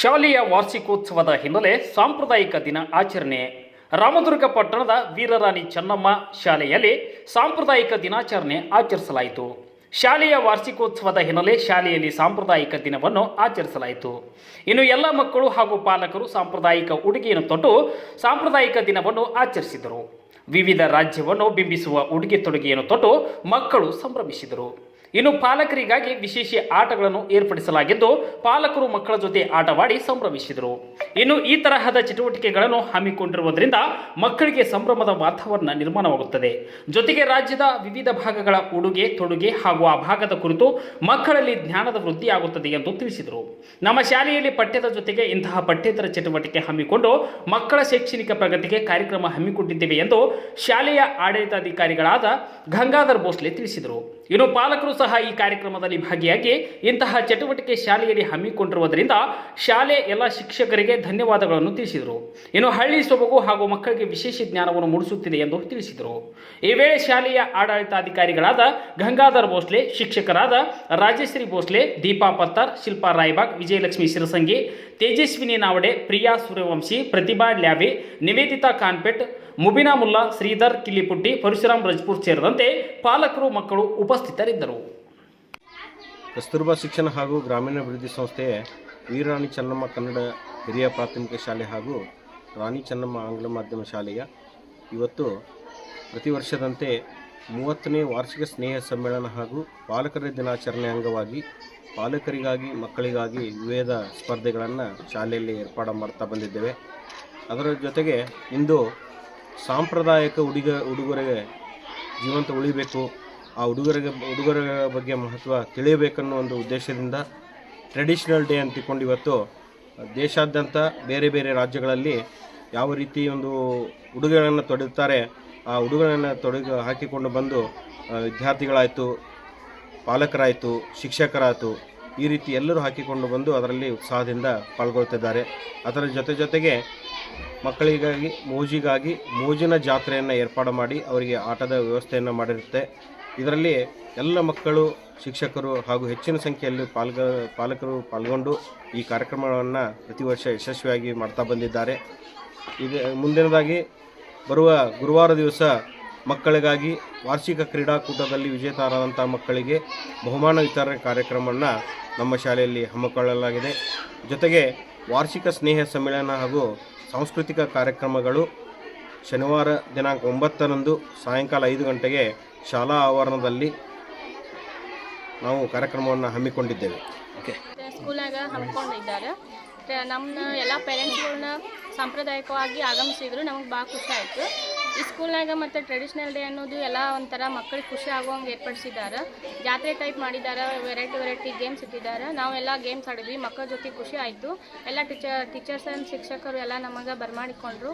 ಶಾಲೆಯ ವಾರ್ಷಿಕೋತ್ಸವದ ಹಿನ್ನೆಲೆ ಸಾಂಪ್ರದಾಯಿಕ ದಿನ ಆಚರಣೆ. ರಾಮದುರ್ಗ ಪಟ್ಟಣದ ವೀರರಾಣಿ ಚೆನ್ನಮ್ಮ ಶಾಲೆಯಲ್ಲಿ ಸಾಂಪ್ರದಾಯಿಕ ದಿನಾಚರಣೆ ಆಚರಿಸಲಾಯಿತು. ಶಾಲೆಯ ವಾರ್ಷಿಕೋತ್ಸವದ ಹಿನ್ನೆಲೆ ಶಾಲೆಯಲ್ಲಿ ಸಾಂಪ್ರದಾಯಿಕ ದಿನವನ್ನು ಆಚರಿಸಲಾಯಿತು. ಇನ್ನು ಎಲ್ಲ ಮಕ್ಕಳು ಹಾಗೂ ಪಾಲಕರು ಸಾಂಪ್ರದಾಯಿಕ ಉಡುಗೆಯನ್ನು ತೊಟ್ಟು ಸಾಂಪ್ರದಾಯಿಕ ದಿನವನ್ನು ಆಚರಿಸಿದರು. ವಿವಿಧ ರಾಜ್ಯವನ್ನು ಬಿಂಬಿಸುವ ಉಡುಗೆ ತೊಡುಗೆಯನ್ನು ತೊಟ್ಟು ಮಕ್ಕಳು ಸಂಭ್ರಮಿಸಿದರು. ಇನ್ನು ಪಾಲಕರಿಗಾಗಿ ವಿಶೇಷ ಆಟಗಳನ್ನು ಏರ್ಪಡಿಸಲಾಗಿದ್ದು, ಪಾಲಕರು ಮಕ್ಕಳ ಜೊತೆ ಆಟವಾಡಿ ಸಂಭ್ರಮಿಸಿದರು. ಇನ್ನು ಈ ತರಹದ ಚಟುವಟಿಕೆಗಳನ್ನು ಹಮ್ಮಿಕೊಂಡಿರುವುದರಿಂದ ಮಕ್ಕಳಿಗೆ ಸಂಭ್ರಮದ ವಾತಾವರಣ ನಿರ್ಮಾಣವಾಗುತ್ತದೆ. ಜೊತೆಗೆ ರಾಜ್ಯದ ವಿವಿಧ ಭಾಗಗಳ ಉಡುಗೆ, ತೊಡುಗೆ ಹಾಗೂ ಆ ಭಾಗದ ಕುರಿತು ಮಕ್ಕಳಲ್ಲಿ ಜ್ಞಾನದ ವೃದ್ಧಿಯಾಗುತ್ತದೆ ಎಂದು ತಿಳಿಸಿದರು. ನಮ್ಮ ಶಾಲೆಯಲ್ಲಿ ಪಠ್ಯದ ಜೊತೆಗೆ ಇಂತಹ ಪಠ್ಯೇತರ ಚಟುವಟಿಕೆ ಹಮ್ಮಿಕೊಂಡು ಮಕ್ಕಳ ಶೈಕ್ಷಣಿಕ ಪ್ರಗತಿಗೆ ಕಾರ್ಯಕ್ರಮ ಹಮ್ಮಿಕೊಂಡಿದ್ದೇವೆ ಎಂದು ಶಾಲೆಯ ಆಡಳಿತಾಧಿಕಾರಿಗಳಾದ ಗಂಗಾಧರ್ ಭೋಸ್ಲೆ ತಿಳಿಸಿದರು. ಇನ್ನು ಪಾಲಕರು ಸಹ ಈ ಕಾರ್ಯಕ್ರಮದಲ್ಲಿ ಭಾಗಿಯಾಗಿ ಇಂತಹ ಚಟುವಟಿಕೆ ಶಾಲೆಯಲ್ಲಿ ಹಮ್ಮಿಕೊಂಡಿರುವುದರಿಂದ ಶಾಲೆ ಎಲ್ಲ ಶಿಕ್ಷಕರಿಗೆ ಧನ್ಯವಾದಗಳನ್ನು ತಿಳಿಸಿದರು. ಇನ್ನು ಹಳ್ಳಿ ಸೊಬಗು ಹಾಗೂ ಮಕ್ಕಳಿಗೆ ವಿಶೇಷ ಜ್ಞಾನವನ್ನು ಮೂಡಿಸುತ್ತಿದೆ ಎಂದು ತಿಳಿಸಿದರು. ಈ ವೇಳೆ ಶಾಲೆಯ ಆಡಳಿತಾಧಿಕಾರಿಗಳಾದ ಗಂಗಾಧರ್ ಭೋಸ್ಲೆ, ಶಿಕ್ಷಕರಾದ ರಾಜೇಶ್ವರಿ ಭೋಸ್ಲೆ, ದೀಪಾ ಪತ್ತರ್, ಶಿಲ್ಪಾ ರಾಯ್ಬಾಗ್, ವಿಜಯಲಕ್ಷ್ಮಿ ಸಿರಸಂಗಿ ತೇಜಸ್ವಿನಿ ನಾವಡೆ, ಪ್ರಿಯಾ ಸೂರ್ಯವಂಶಿ, ಪ್ರತಿಭಾ ಲ್ಯಾವಿ, ನಿವೇದಿತಾ ಕಾನ್ಪೆಟ್, ಮುಬಿನಾ ಮುಲ್ಲಾ, ಶ್ರೀಧರ್ ಕಿಲ್ಲಿಪುಟ್ಟಿ, ಪರಶುರಾಮ್ ರಜಪೂರ್ ಸೇರಿದಂತೆ ಪಾಲಕರು ಮಕ್ಕಳು ಉಪಸ್ಥಿತರಿದ್ದರು. ಕಸ್ತೂರ್ಬಾ ಶಿಕ್ಷಣ ಹಾಗೂ ಗ್ರಾಮೀಣಾಭಿವೃದ್ಧಿ ಸಂಸ್ಥೆಯ ವೀರರಾಣಿ ಚೆನ್ನಮ್ಮ ಕನ್ನಡ ಹಿರಿಯ ಪ್ರಾಥಮಿಕ ಶಾಲೆ ಹಾಗೂ ರಾಣಿ ಚೆನ್ನಮ್ಮ ಆಂಗ್ಲ ಮಾಧ್ಯಮ ಶಾಲೆಯ ಇವತ್ತು ಪ್ರತಿ ವರ್ಷದಂತೆ ಮೂವತ್ತನೇ ವಾರ್ಷಿಕ ಸ್ನೇಹ ಸಮ್ಮೇಳನ ಹಾಗೂ ಪಾಲಕರ ದಿನಾಚರಣೆ ಅಂಗವಾಗಿ ಪಾಲಕರಿಗಾಗಿ, ಮಕ್ಕಳಿಗಾಗಿ ವಿವಿಧ ಸ್ಪರ್ಧೆಗಳನ್ನು ಶಾಲೆಯಲ್ಲಿ ಏರ್ಪಾಡು ಮಾಡ್ತಾ ಬಂದಿದ್ದೇವೆ. ಅದರ ಜೊತೆಗೆ ಇಂದು ಸಾಂಪ್ರದಾಯಿಕ ಉಡುಗ, ಉಡುಗೊರೆಗೆ ಜೀವಂತ ಉಳಿಬೇಕು. ಆ ಉಡುಗೊರೆಗೆ ಉಡುಗೊರೆ ಬಗ್ಗೆ ಮಹತ್ವ ತಿಳಿಯಬೇಕನ್ನೋ ಒಂದು ಉದ್ದೇಶದಿಂದ ಟ್ರೆಡಿಷ್ನಲ್ ಡೇ ಅಂತ ತಿಳ್ಕೊಂಡು ಇವತ್ತು ದೇಶಾದ್ಯಂತ ಬೇರೆ ಬೇರೆ ರಾಜ್ಯಗಳಲ್ಲಿ ಯಾವ ರೀತಿ ಒಂದು ಉಡುಗೆಗಳನ್ನು ತೊಡುತ್ತಾರೆ ಆ ಉಡುಗೊರೆಯನ್ನು ತೊಡಗ ಹಾಕಿಕೊಂಡು ಬಂದು ವಿದ್ಯಾರ್ಥಿಗಳಾಯಿತು, ಪಾಲಕರಾಯಿತು, ಶಿಕ್ಷಕರಾಯಿತು ಈ ರೀತಿ ಎಲ್ಲರೂ ಹಾಕಿಕೊಂಡು ಬಂದು ಅದರಲ್ಲಿ ಉತ್ಸಾಹದಿಂದ ಪಾಲ್ಗೊಳ್ತಿದ್ದಾರೆ. ಅದರ ಜೊತೆ ಜೊತೆಗೆ ಮಕ್ಕಳಿಗಾಗಿ ಮೋಜಿಗಾಗಿ ಮೋಜಿನ ಜಾತ್ರೆಯನ್ನು ಏರ್ಪಾಡು ಮಾಡಿ ಅವರಿಗೆ ಆಟದ ವ್ಯವಸ್ಥೆಯನ್ನು ಮಾಡಿರುತ್ತೆ. ಇದರಲ್ಲಿ ಎಲ್ಲ ಮಕ್ಕಳು, ಶಿಕ್ಷಕರು ಹಾಗೂ ಹೆಚ್ಚಿನ ಸಂಖ್ಯೆಯಲ್ಲಿ ಪಾಲ್ಗ, ಪಾಲಕರು ಪಾಲ್ಗೊಂಡು ಈ ಕಾರ್ಯಕ್ರಮವನ್ನು ಪ್ರತಿ ವರ್ಷ ಯಶಸ್ವಿಯಾಗಿ ಮಾಡ್ತಾ ಬಂದಿದ್ದಾರೆ. ಇದು, ಮುಂದಿನದಾಗಿ ಬರುವ ಗುರುವಾರ ದಿವಸ ಮಕ್ಕಳಿಗಾಗಿ ವಾರ್ಷಿಕ ಕ್ರೀಡಾಕೂಟದಲ್ಲಿ ವಿಜೇತರಾದಂಥ ಮಕ್ಕಳಿಗೆ ಬಹುಮಾನ ವಿತರಣೆ ಕಾರ್ಯಕ್ರಮವನ್ನು ನಮ್ಮ ಶಾಲೆಯಲ್ಲಿ ಹಮ್ಮಿಕೊಳ್ಳಲಾಗಿದೆ. ಜೊತೆಗೆ ವಾರ್ಷಿಕ ಸ್ನೇಹ ಸಮ್ಮೇಳನ ಹಾಗೂ ಸಾಂಸ್ಕೃತಿಕ ಕಾರ್ಯಕ್ರಮಗಳು ಶನಿವಾರ ದಿನಾಂಕ ಒಂಬತ್ತರಂದು ಸಾಯಂಕಾಲ ಐದು ಗಂಟೆಗೆ ಶಾಲಾ ಆವರಣದಲ್ಲಿ ನಾವು ಕಾರ್ಯಕ್ರಮವನ್ನು ಹಮ್ಮಿಕೊಂಡಿದ್ದೇವೆ. ಸ್ಕೂಲಾಗ ಹಮ್ಮಿಕೊಂಡಿದ್ದಾರೆ. ನಮ್ಮ ಎಲ್ಲ ಪೇರೆಂಟ್ಸ್ಗಳನ್ನ ಸಾಂಪ್ರದಾಯಿಕವಾಗಿ ಆಗಮಿಸಿದ್ರು. ನಮಗೆ ಭಾಳ ಖುಷಿ ಆಯಿತು. ಈ ಸ್ಕೂಲ್ನಾಗ ಮತ್ತು ಟ್ರೆಡಿಷ್ನಲ್ ಡೇ ಅನ್ನೋದು ಎಲ್ಲ ಒಂಥರ ಮಕ್ಕಳಿಗೆ ಖುಷಿ ಆಗುವಂಗೆ ಏರ್ಪಡಿಸಿದ್ದಾರೆ. ಜಾತ್ರೆ ಟೈಪ್ ಮಾಡಿದ್ದಾರೆ. ವೆರೈಟಿ ವೆರೈಟಿ ಗೇಮ್ಸ್ ಇಟ್ಟಿದ್ದಾರೆ. ನಾವೆಲ್ಲ ಗೇಮ್ಸ್ ಆಡಿದ್ವಿ. ಮಕ್ಕಳ ಜೊತೆ ಖುಷಿ ಆಯಿತು. ಎಲ್ಲ ಟೀಚರ್ ಟೀಚರ್ಸ್ ಆ್ಯಂಡ್ ಶಿಕ್ಷಕರು ಎಲ್ಲ ನಮಗೆ ಬರಮಾಡಿಕೊಂಡ್ರು.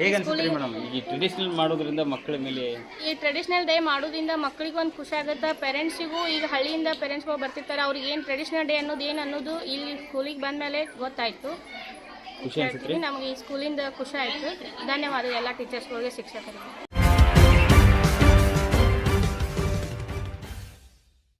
ಮೇಡಮ್ ಈ ಟ್ರೆಡಿಷನಲ್ ಮಾಡೋದ್ರಿಂದ ಮಕ್ಕಳ ಮೇಲೆ ಈ ಟ್ರೆಡಿಷ್ನಲ್ ಡೇ ಮಾಡೋದ್ರಿಂದ ಮಕ್ಕಳಿಗೆ ಒಂದು ಖುಷಿ ಆಗುತ್ತೆ. ಪೇರೆಂಟ್ಸಿಗೂ ಈಗ ಹಳ್ಳಿಯಿಂದ ಪೇರೆಂಟ್ಸ್ಗಳು ಬರ್ತಿರ್ತಾರೆ. ಅವ್ರಿಗೆ ಏನು ಟ್ರೆಡಿಷನಲ್ ಡೇ ಅನ್ನೋದು ಏನು ಅನ್ನೋದು ಇಲ್ಲಿ ಸ್ಕೂಲಿಗೆ ಬಂದಮೇಲೆ ಗೊತ್ತಾಯಿತು. ಖುಷಿ ನಮಗೆ ಈ ಸ್ಕೂಲಿಂದ ಖುಷಿ ಆಯಿತು. ಧನ್ಯವಾದ ಎಲ್ಲ ಟೀಚರ್ಸ್ಗಳಿಗೆ ಶಿಕ್ಷಕರಿಗೆ.